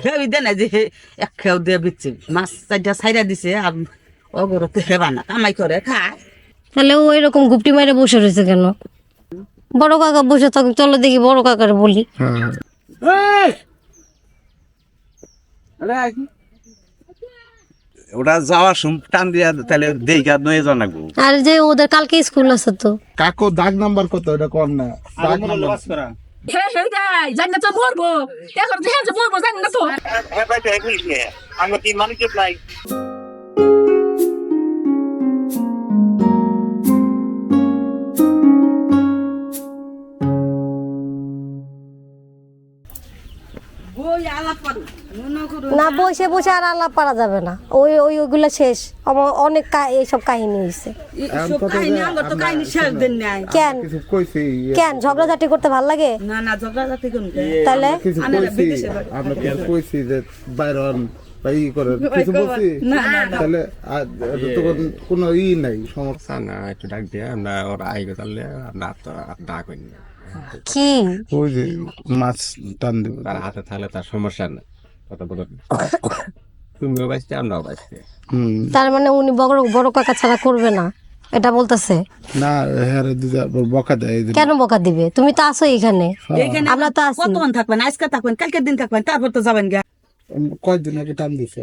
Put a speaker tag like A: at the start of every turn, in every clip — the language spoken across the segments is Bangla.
A: খেয়ে দেয় না যে এক খেয়েও দিয়ে বিচ্ছে মাছ চারটা দিছে আর অগরত হেবা না কামাই করে খায়
B: তাহলে ও এরকম গুপটি মারে বসে রয়েছে কেন বড় কাকা বসে থাকুক চলো দেখি বড় কাকারে বলি
C: ওটা যাওয়ার সময় টান দিয়া তাহলে দেখা নয়ে লাগবো
B: আর যে ওদের কালকে স্কুল আছে তো
D: কাকু দাগ নাম্বার কত এটা কম না দাগ নাম্বার
E: হ্যাঁ হ্যাঁ যাই জানি না তো মরবো এখন যে হ্যাঁ মরবো জানি না তো
C: আমরা তিন মানুষ নাই
B: না বসে বসে আর আলাপ পারা যাবে না। ওই ওই ওইগুলো শেষ। আমার অনেক এইসব কাহিনী হয়েছে
A: সব কাহিনী আমার তো কাহিনী শেষ দিন নাই।
B: কেন? কেন? ঝগড়াঝাটি করতে ভালো লাগে?
A: না না ঝগড়া
B: তাহলে?
D: কিছু
A: আনারা
D: কইছি
A: বিদেশে বাড়ি।
D: আমরা কইছি যে বাইরন বা করে। কিছু বলছি?
A: না না না।
D: তাহলে আর কোনো ই নাই সমস্যা।
F: না একটু ডাক দিয়ে আমরা ওরা আইবে তাহলে আমরা তো ডাক হইনি।
B: কি?
D: ওই যে মাছ টান দেবে।
F: তার হাতে থাকলে তার সমস্যা নেই। তুমিও বাঁচতে আমরাও বাঁচতে
B: তার মানে উনি বড় বড় কাকা ছাড়া করবে না? এটা বলতেছে?
D: না হ্যাঁ দিদা বকা দেয়
B: কেন বকা দিবে? তুমি তো আছো এখানে।
A: এখানে
B: আমরা তো আছি।
A: কতক্ষণ থাকবেন? আজকে থাকবেন কালকের দিন থাকবেন তারপর তো যাবেন গা
D: কয়দিন আগে টান দিছে।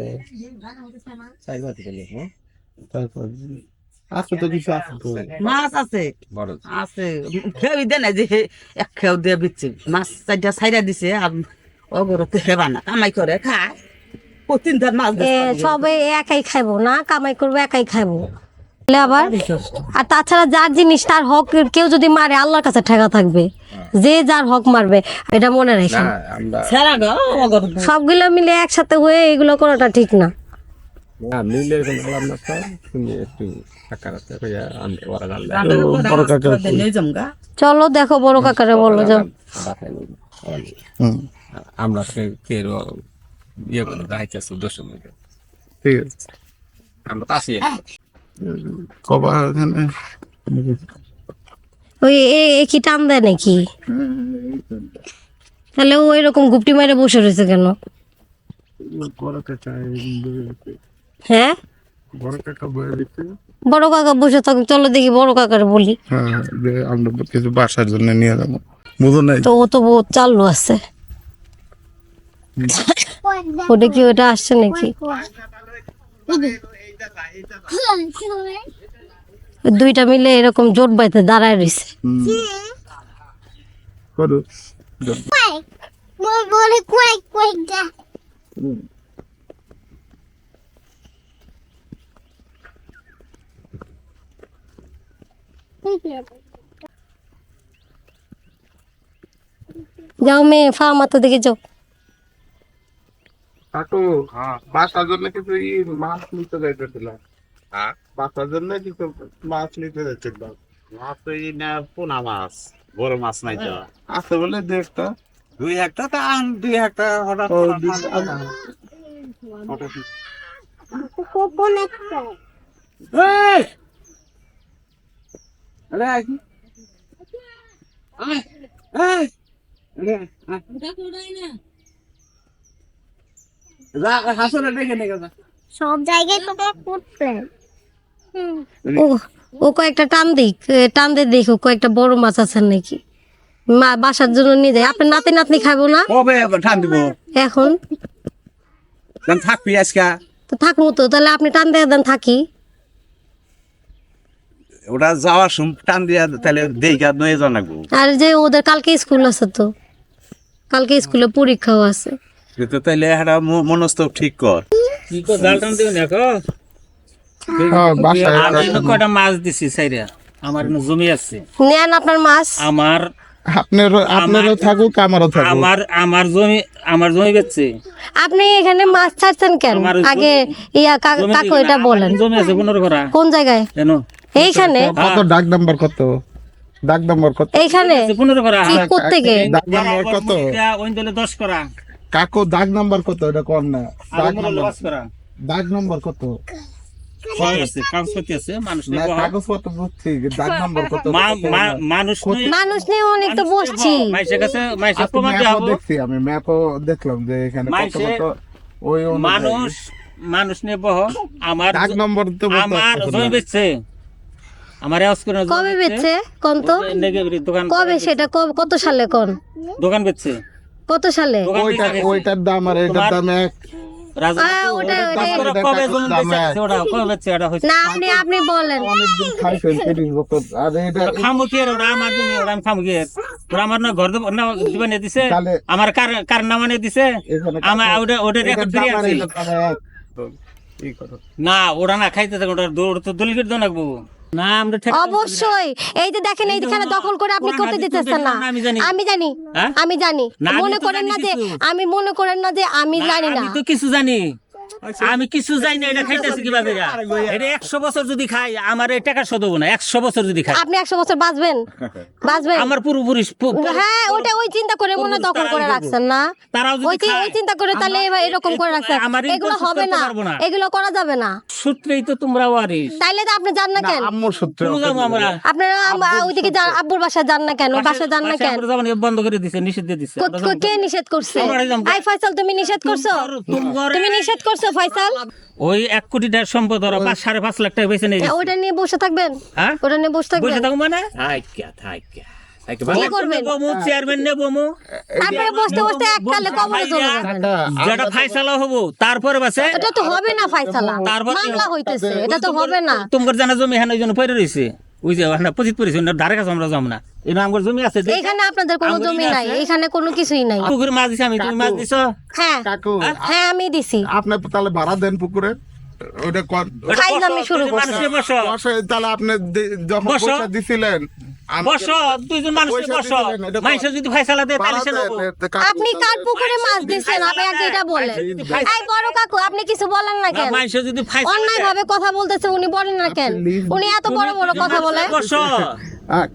F: হ্যাঁ
D: তারপর আছে তো কিছু আছে তো।
A: মাছ আছে। আছে। খেয়ে দেয় না যে এক খেয়েও দিয়ে বিচ্ছে মাছ চারটা সাইরা দিছে আর অগরত হেবা না কামাই করে খায়। প্রতিদিন তার মাছ।
B: সবাই একাই খাইবো না কামাই করব একাই খাইবো। তাহলে আবার আর তাছাড়া যার জিনিস তার হক কেউ যদি মারে আল্লাহর কাছে ঠেকা থাকবে। যে যার হক মারবে এটা মনে
F: না
B: রাখেন। সবগুলো মিলে একসাথে হয়ে এগুলো করাটা ঠিক না। চলো দেখো বড় কাকারে বলো যাও।
F: আমরা ইয়ে করে
D: ঠিক আছে।
F: আমরা তো আসি
D: কবা এখানে।
B: ওই এ এ কি টান দেয় নাকি? তাহলে ও এরকম গুপটি মারে বসে রয়েছে কেন?
D: বড় কাকা
B: হ্যাঁ?
D: বড় কাকা
B: বসে থাকুক চলো দেখি বড় কাকারে বলি।
D: হ্যাঁ আমরা কিছু বাসার জন্য নিয়ে যাব। বুঝো নাই?
B: তো ও তো বহুত চালু আছে। ওটা কি ওটা আসছে নাকি? দুইটা মিলে এরকম জোট বাইতে দাঁড়ায় রয়েছে
G: da.
B: যাও মেয়ে ফা মাথা দিকে যাও।
D: কাকু বাসার জন্য কিছু মাছ নিতে যাইতেছিলাম।
C: হ্যাঁ?
D: বাসার জন্য কিছু মাছ নিতে যাইতেছিলাম।
C: মাছ তো এই না পোনা মাছ বড় মাছ নাই তো।
D: আছে বলে দু একটা।
C: দুই একটা তা আন দুই একটা হঠাৎ হঠাৎ
D: দুই-
C: হঠাৎ- হঠাৎ
G: Coconut quack.
A: এই আরে আয় কি? আয়, আয়। আরে, আয়। যা, হাসনে দেখে দেখে যা।
G: সব জায়গায় তোকে করতে
B: ও ও কয়েকটা টান দিক টান দিয়ে দেখো কয়েকটা বড় মাছ আছে নাকি? মা বাসার জন্য নিয়ে যায় আপনার নাতি নাতনি খাব না?
C: কবে টান দিব?
B: এখন?
C: থাকবি আজকে।
B: তো থাকব তো তাহলে আপনি টান দিয়ে দেন থাকি।
C: ওটা যাওয়ার সময় টান দিয়া তাহলে দেখা নয়ে লাগবো।
B: আর যে ওদের কালকে স্কুল আছে তো কালকে স্কুলে পরীক্ষাও আছে।
C: কিন্তু তাইলে একটা মনস্তব ঠিক কর
D: হ্যাঁ বাসায়
H: আমি এনে মাছ দিছি সাইরা আমার জমি আছে
B: নেন আপনার মাছ
H: আমার
D: আপনারও আপনারও থাকুক আমারও থাকুক
H: আমার আমার জমি আমার জমি বেচছে
B: আপনি এখানে মাছ ছাড়ছেন কেন আগে ইয়া কাকু এটা বলেন
H: জমি আছে
B: কোন জায়গায়
H: জানো
B: এইখানে
D: কত ডাক নাম্বার কত ডাক নাম্বার কত
B: এইখানে
H: পনেরো করা
B: কি কোত্থেকে
D: ডাক নাম্বার কত
H: ওই দলে দশ করা
D: কাকু দাগ নাম্বার কত? এটা কম না। দাগ নাম্বার
H: করা।
D: দাগ নাম্বার কত?
H: সহায় আছে কাগজপত্র আছে মানুষ
D: না
H: নিয়ে বহ।
D: বুঝছি দাগ নম্বর কত?
H: মা- মা- মানুষ নিয়ে-
B: মানুষ নিয়ে অনেক তো বসছি।
H: মাইসের কাছে মাইসের প্রমাণ
D: ম্যাপও দেখছি আমি ম্যাপও দেখলাম যে এখানে কত কত ওই
H: মানুষ মানুষ নিয়ে বহ আমার
D: দাগ নম্বর তো
H: আমার
D: পারতেছে
H: জমি বেচছে। আমার আওয়াজ করে
B: কবে বেচছে। কোন তো?
H: দোকান
B: কবে সেটা? কব- কত সালে কোন?
H: দোকান বেচছে।
B: কত সালে?
D: ওইটার দাম আর এটার দাম এক।
B: না আপনি বলেন।
H: আমার ঘর দিছে। আমার কার কার দিছে। আমার ওটা রেকর্ড ফিরে। না ওরা না খাইতে থাকে ওটা দৌড় তো দলিল করে নাকবো না আমরা
B: অবশ্যই। এই যে দেখেন এইখানে দখল করে আপনি করতে দিতেছেন না
H: আমি জানি।
B: আমি জানি।
H: হ্যাঁ?
B: মনে করেন না যে আমি মনে করেন না যে আমি জানি না।
H: তো কিছু জানি। আমি কিছু জানি না এটা খাইতেছি কীভাবে এটা একশো বছর যদি খাই আমার এই টাকা শোধ হব না একশো বছর যদি খাই।
B: আপনি একশো বছর বাঁচবেন? বাঁচবেন?
H: আমার পুরোপুরি
B: হ্যাঁ ওটা ওই চিন্তা করে মনে হয় দখল করে রাখছেন না। ওই ওই চিন্তা করে তাহলে এবার এরকম করে রাখছেন। এগুলো হবে না। এগুলো করা যাবে না।
H: সূত্রেই তো তোমরা ওয়ারিস
B: তাইলে তো আপনি যান না কেন?
D: আম্মুর সূত্রে
H: আমরা?
B: আপনারা ওইদিকে যান- আব্বুর বাসায় যান না কেন? বাসায় যান না কেন?
H: বন্ধ করে দিছে নিষেধ দিয়ে দিছে।
B: কো- নিষেধ করছে? আই ফয়সাল তুমি নিষেধ করছ? তুমি নিষেধ করছ ফয়সাল?
H: ওই এক কোটি টাকার সম্পদ ওরা পাঁচ সাড়ে পাঁচ লাখ টাকা বেছে নিয়ে গেছে।
B: ওটা নিয়ে বসে থাকবেন।
H: হ্যাঁ?
B: ওটা নিয়ে বসে থাকবেন।
H: বসে থাকব মানে?
B: কি করবেন
H: চেয়ারম্যান নেব মু
B: আপনারা বসতে বসতে এককালে কবরে চলে যাবেন
H: যেটা ফাইসালা হব তারপরে বাসে
B: এটা তো হবে না ফয়সালা
H: তারপর-
B: মামলা হইতেছে এটা তো হবে না।
H: তোমার জানা জমি হ্যাঁ ওই জন্য পড়ে রয়েছে। ওই যে ওখানে পচিত পড়েছে ওনার ধারে কাছে আমরা যাব না। এই আমার জমি আছে
B: এখানে আপনাদের কোনো জমি নাই? এখানে কোনো কিছুই নাই।
H: পুকুরে মাছ দিছি আমি তুমি মাছ দিছো?
B: হ্যাঁ
D: কাকু।
B: হ্যাঁ আমি দিছি।
D: আপনি তাহলে ভাড়া দেন পুকুরে। ওটা কর
B: শুরু করছে।
D: তাহলে আপনি যখন পয়সা দিছিলেন
H: বসো দুইজন মানুষে বসো।
D: দিছিলেন,
H: যদি ফাইসালা দেয় তাহলে সে
D: দেন,
H: নেব।
D: এতে কাকু
B: আপনি কার পুকুরে মাছ দিচ্ছেন আপনি আগে এটা বলেন? এই বড় কাকু আপনি কিছু বলেন না কেন?
H: যদি
B: অন্যায় ভাবে কথা বলতেছে উনি বলেন না কেন? উনি এত বড় বড় কথা বলে
H: বসো।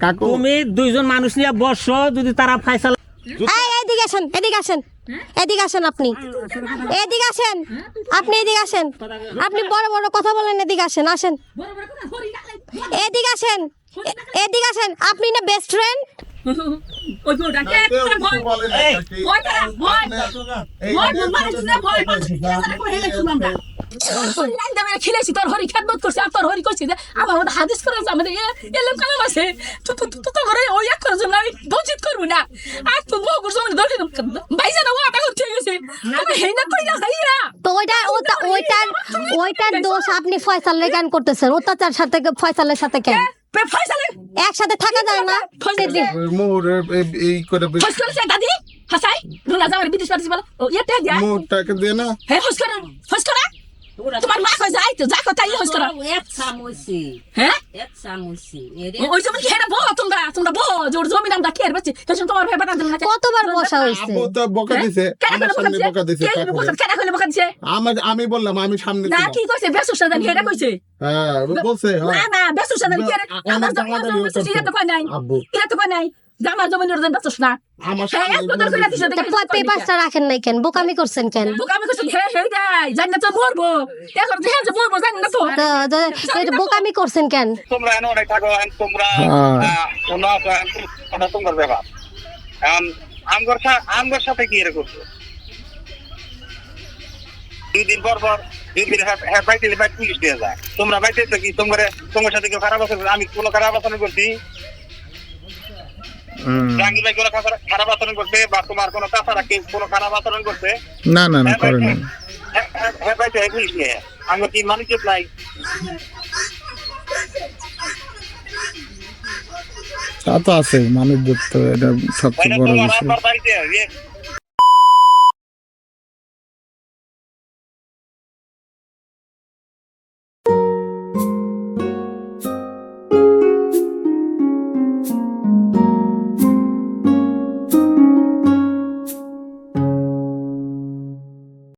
D: কাকু।
H: তুমি দুইজন মানুষ নিয়ে বসো যদি তারা ফাইসালা
B: এদিকে আসেন এদিকে আসেন এদিকে আসেন আপনি এদিকে আসেন আপনি এদিকে আসেন আপনি বড় বড় কথা বলেন এদিকে আসেন আসেন এদিকে আসেন এদিকে আসেন আপনি না বেস্ট ফ্রেন্ড
E: ভয়। ভয় ভয়। খেলেছি, তোর হরি খেদমত করছি, আর তোর হরি করছি যে আমার মধ্যে হাদিস করে আছে, আমাদের এ- কালাম আছে। তো- তো- তো- তো- ঘরে ওই এক করার জন্য আমি বঞ্চিত করব না। আর তো বহু করছ, আমি দরকার নেই। ভাইজান, ও আটা করতে গেছে। আমি হেই না করি না, হেইরা।
B: তো ওইটা ওটা- ওইটার ওইটার দোষ আপনি ফয়সালের কেন করতেছেন অত্যাচার সাথে ফয়সালের সাথে কেন
E: ফয়সালে,
B: একসাথে থাকা যায় না
E: ফয়সালে।
D: এই- করে
E: দাদি, হাসাই, রুনা যাওয়ার বিদেশ পাঠিয়েছে বলো। ও, ইয়ে টেক দিয়া।
D: না
E: হ্যাঁ, ফয়স করে, ফয়স করে। তোমার মা কয় যাই তো, যা কথা ফয়স করে।
A: এক চামচি।
E: হ্যাঁ?
A: এক
E: ও- ওই জমি খেয়ে বো তোমরা তোমরা বো ওর জমি খেয়ে বেছে তখন তোমার ভাই বাটা দিল না
B: কতবার বসা হয়েছে
D: আব্বু তো বকা দিছে আমার সামনে বকা দিছে
E: কেন কইলে বকা দিছে?
D: আমার আমি বললাম আমি সামনে
E: না কি কইছে? বেসু সাদান হেডা কইছে?
D: হ্যাঁ বলছে
E: না
D: হ্যাঁ।
E: না বেসু সাদান কে?
D: আমার
E: তো কই নাই? এটা তো কই নাই? জামার জমি নিয়ে দেন না?
D: আমার
E: হ্যাঁ
B: পেপারটা রাখেন নাই কেন? বোকামি করছেন কেন?
E: বুক আমি কইছি হে হে যাই জানি না তো মরবো। এখন যে যে মরবো জানি না তো
B: তো তো- এটা বোকামি করছেন কেন?
I: তোমরা এনে অনেক থাকো তোমরা
D: হ্যাঁ।
I: তোমরা তো তোমার ব্যাপার। এখন আমগর আমগর সাথে কি এরকম? করছ দুই দিন পর পর দুই দিন হ্যাঁ হ্যাঁ বাইতে পুলিশ দিয়ে যায়। তোমরা বাইতে তো কি তোমার তোমার সাথে খারাপ আচরণ আমি কোনো খারাপ আচরণ করছি? ভাই কোনো খারাপ- আচরণ করছে বা তোমার কোনো চাষারা কেউ কোনো খারাপ আচরণ করছে?
D: না না না
I: হ্যাঁ
D: করে না
I: হ্যাঁ হ্যাঁ, হ্যাঁ আমি কি মানুষ নাই?
D: তা তো আছে মানুষ তো এটা সবচেয়ে বড় বিষয়।